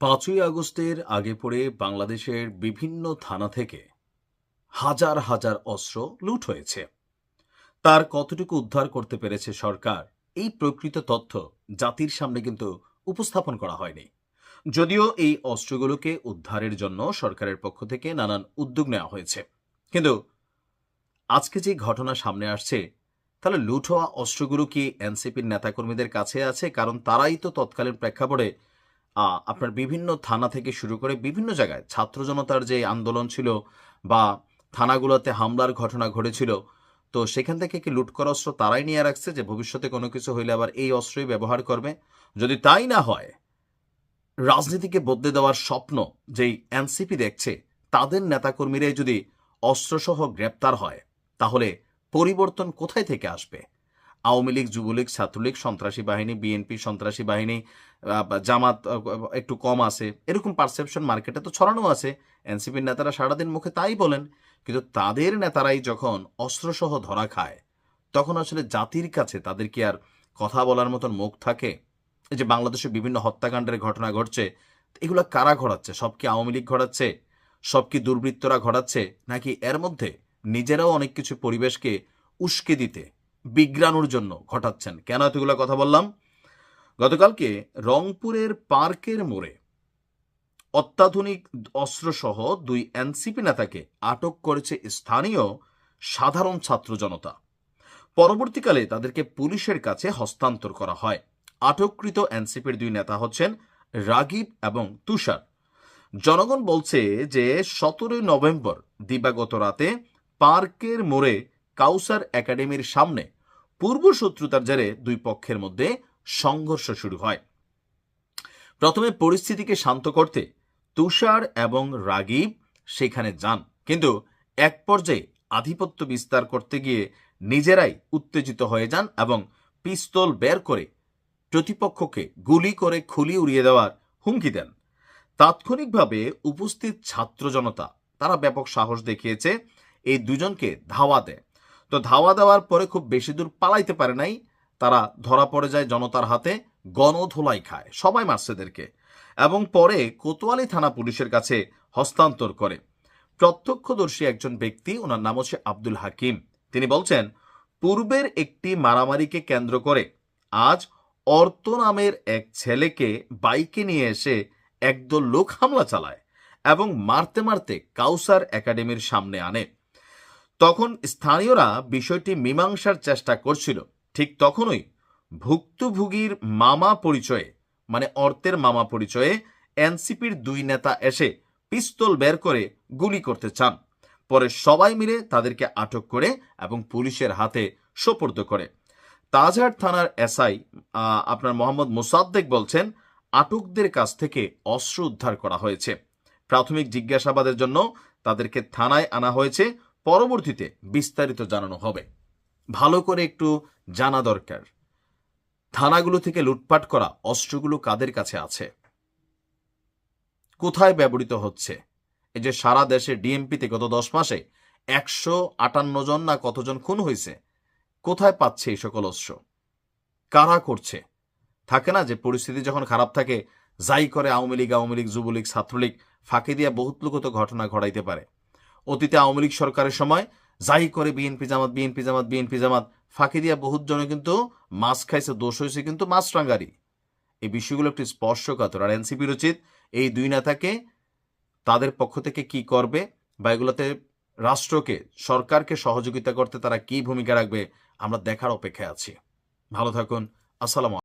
পাঁচই আগস্টের আগে পড়ে বাংলাদেশের বিভিন্ন থানা থেকে হাজার হাজার অস্ত্র লুট হয়েছে। তার কতটুকু উদ্ধার করতে পেরেছে সরকার, এই প্রকৃত তথ্য জাতির সামনে কিন্তু উপস্থাপন করা হয়নি। যদিও এই অস্ত্রগুলোকে উদ্ধারের জন্য সরকারের পক্ষ থেকে নানান উদ্যোগ নেওয়া হয়েছে। কিন্তু আজকে যে ঘটনা সামনে আসছে, তাহলে লুট হওয়া অস্ত্রগুলো কি এনসিপির নেতাকর্মীদের কাছে আছে? কারণ তারাই তো তৎকালীন প্রেক্ষাপটে আপনার বিভিন্ন থানা থেকে শুরু করে বিভিন্ন জায়গায় ছাত্র জনতার যে আন্দোলন ছিল বা থানাগুলোতে হামলার ঘটনা ঘটেছিল, তো সেখান থেকে কি লুট করা অস্ত্র তারাই নিয়ে রাখছে যে ভবিষ্যতে কোনো কিছু হইলে আবার এই অস্ত্রই ব্যবহার করবে? যদি তাই না হয়, রাজনীতিকে বদলে দেওয়ার স্বপ্ন যেই এনসিপি দেখছে, তাদের নেতাকর্মীরাই যদি অস্ত্রসহ গ্রেপ্তার হয়, তাহলে পরিবর্তন কোথায় থেকে আসবে? আওয়ামী লীগ, যুবলীগ, ছাত্রলীগ, সন্ত্রাসী বাহিনী, বিএনপি, সন্ত্রাসী বাহিনী জামাত একটু কম আছে। এরকম পারসেপশন মার্কেটে তো ছড়ানো আছে। এনসিপির নেতারা সারাদিন মুখে তাই বলেন। কিন্তু তাদের নেতারাই যখন অস্ত্রসহ ধরা খায়, তখন আসলে জাতির কাছে তাদের কি আর কথা বলার মতন মুখ থাকে? এই যে বাংলাদেশে বিভিন্ন হত্যাকাণ্ডের ঘটনা ঘটছে, এগুলো কারা ঘটাচ্ছে? সব কি আওয়ামী লীগ ঘটাচ্ছে? সব কি দুর্বৃত্তরা ঘটাচ্ছে? নাকি এর মধ্যে নিজেরাও অনেক কিছু পরিবেশকে উস্কে দিতে বিগ্রানোর জন্য ঘটাচ্ছেন। কেন এতগুলো কথা বললাম? গতকালকে রংপুরের পার্কের মোড়ে অত্যাধুনিক অস্ত্রসহ দুই এনসিপি নেতাকে আটক করেছে স্থানীয় সাধারণ ছাত্র জনতা। পরবর্তীকালে তাদেরকে পুলিশের কাছে হস্তান্তর করা হয়। আটককৃত এনসিপির দুই নেতা হচ্ছেন রাগিব এবং তুষার। জনগণ বলছে যে সতেরোই নভেম্বর দিবাগত রাতে পার্কের মোড়ে কাউসার একাডেমির সামনে পূর্বশত্রুতার জেরে দুই পক্ষের মধ্যে সংঘর্ষ শুরু হয়। প্রথমে পরিস্থিতিকে শান্ত করতে তুষার এবং রাগিব সেখানে যান, কিন্তু এক পর্যায়ে আধিপত্য বিস্তার করতে গিয়ে নিজেরাই উত্তেজিত হয়ে যান এবং পিস্তল বের করে প্রতিপক্ষকে গুলি করে খুলি উড়িয়ে দেওয়ার হুমকি দেন। তাৎক্ষণিকভাবে উপস্থিত ছাত্র জনতা, তারা ব্যাপক সাহস দেখিয়েছে, এই দুজনকে ধাওয়া দেয়। তো ধাওয়া দেওয়ার পরে খুব বেশি দূর পালাইতে পারে নাই। তারা ধরা পড়ে যায় জনতার হাতে, গণধোলাই খায়, সবাই মারছে এদেরকে। এবং পরে কোতোয়ালি থানা পুলিশের কাছে হস্তান্তর করে। প্রত্যক্ষদর্শী একজন ব্যক্তি, ওনার নাম হচ্ছে আব্দুল হাকিম। তিনি বলছেন, পূর্বের একটি মারামারিকে কেন্দ্র করে আজ অর্ত নামের এক ছেলেকে বাইকে নিয়ে এসে একদল লোক হামলা চালায় এবং মারতে মারতে কাউসার একাডেমির সামনে আনে। তখন স্থানীয়রা বিষয়টি মীমাংসার চেষ্টা করছিল। ঠিক তখনই ভুক্তভোগীর মামা পরিচয়ে মানে অর্থের মামা পরিচয়ে এনসিপির দুই নেতা এসে পিস্তল বের করে গুলি করতে চান। পরে সবাই মিলে তাদেরকে আটক করে এবং পুলিশের হাতে সোপর্দ করে। তাজহাট থানার এসআই আপনার মোহাম্মদ মোসাদ্দেক বলছেন, আটকদের কাছ থেকে অস্ত্র উদ্ধার করা হয়েছে। প্রাথমিক জিজ্ঞাসাবাদের জন্য তাদেরকে থানায় আনা হয়েছে। পরবর্তীতে বিস্তারিত জানানো হবে। ভালো করে একটু জানা দরকার। থানাগুলো থেকে লুটপাট করা অস্ত্রগুলো কাদের কাছে আছে? কোথায় ব্যবহৃত হচ্ছে? এই যে সারা দেশে ডিএমপিতে গত দশ মাসে একশো আটান্ন জন না কতজন খুন হয়েছে, কোথায় পাচ্ছে এই সকল অস্ত্র? কারা করছে? থাকে না যে পরিস্থিতি যখন খারাপ থাকে, যাই করে আওয়ামী লীগ আওয়ামী লীগ, যুবলীগ, ছাত্রলীগ, ফাঁকি দিয়া বহুত লোক তো ঘটনা ঘটাইতে পারে। অতীতে আওয়ামী লীগ সরকারের সময় যাই করে BNP Jamaat BNP Jamaat BNP Jamaat, ফাঁকি দিয়া বহুত জনে কিন্তু মাছ খাইছে, দোষ হয়েছে কিন্তু মাছ রাঙ্গারি এই বিষয়গুলো একটি স্পর্শকাতর। আর এনসিপির উচিত এই দুই নেতাকে তাদের পক্ষ থেকে কি করবে বা এগুলোতে রাষ্ট্রকে, সরকারকে সহযোগিতা করতে তারা কি ভূমিকা রাখবে আমরা দেখার অপেক্ষায় আছি। ভালো থাকুন। আসসালাম